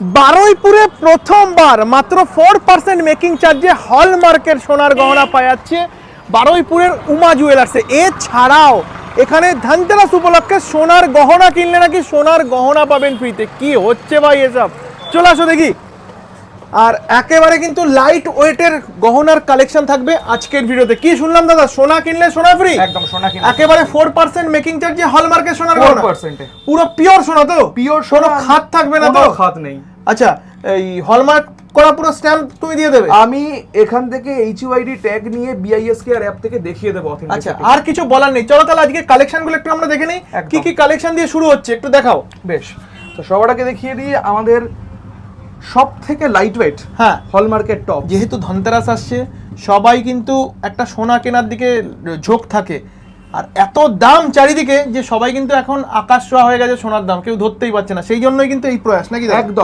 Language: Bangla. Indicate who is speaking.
Speaker 1: বারুইপুরে প্রথমবার মাত্র ফোর পার্সেন্ট মেকিং চার্জে হলমার্কের সোনার গহনা পাওয়া যাচ্ছে বারুইপুরের উমা জুয়েলার্সে এছাড়াও এখানে ধানতেরাস উপলক্ষে সোনার গহনা কিনলে নাকি সোনার গহনা পাবেন ফ্রিতে কি হচ্ছে ভাই এসব? চলে আসো দেখি। আর একেবারে কিন্তু লাইট ওয়েটের গহনার কালেকশন থাকবে আজকের ভিডিওতে। কি শুনলাম দাদা? সোনা কিনলে সোনা ফ্রি
Speaker 2: একদম সোনা কিনলে
Speaker 1: একেবারে ফোর পার্সেন্ট মেকিং চার্জে হলমার্কের সোনার গহনা।
Speaker 2: 4%
Speaker 1: পুরো পিওর সোনা তো?
Speaker 2: পিওর
Speaker 1: কোনো খাত থাকবে না তো?
Speaker 2: খাত নেই।
Speaker 1: আচ্ছা এই হলমার্ক করা পুরো স্ট্যাম্প তুমি দিয়ে দেবে?
Speaker 2: আমি এখান থেকে এইচইউআইডি ট্যাগ নিয়ে বিআইএসকে আর অ্যাপ থেকে দেখিয়ে দেবো
Speaker 1: আচ্ছা আর কিছু বলার নেই। চলো তাহলে আজকে কালেকশনগুলো একটু আমরা দেখে নিই। কি কি কালেকশন দিয়ে শুরু হচ্ছে? একটু দেখাও।
Speaker 2: বেশ তো সবার আগে দেখিয়ে দিই আমাদের সব থেকে লাইট ওয়েট
Speaker 1: হ্যাঁ।
Speaker 2: হলমার্কের টপ
Speaker 1: যেহেতু ধনতেরাস আসছে সবাই কিন্তু একটা সোনা কেনার দিকে ঝোঁক থাকে। আর এত দাম চারিদিকে যে সবাই কিন্তু এখন আকাশ ছোঁয়া হয়ে গেছে সোনার দাম কেউ ধরতেই পারছে না। সেই জন্যই কিন্তু এই প্রয়াস নাকি?
Speaker 2: একদম।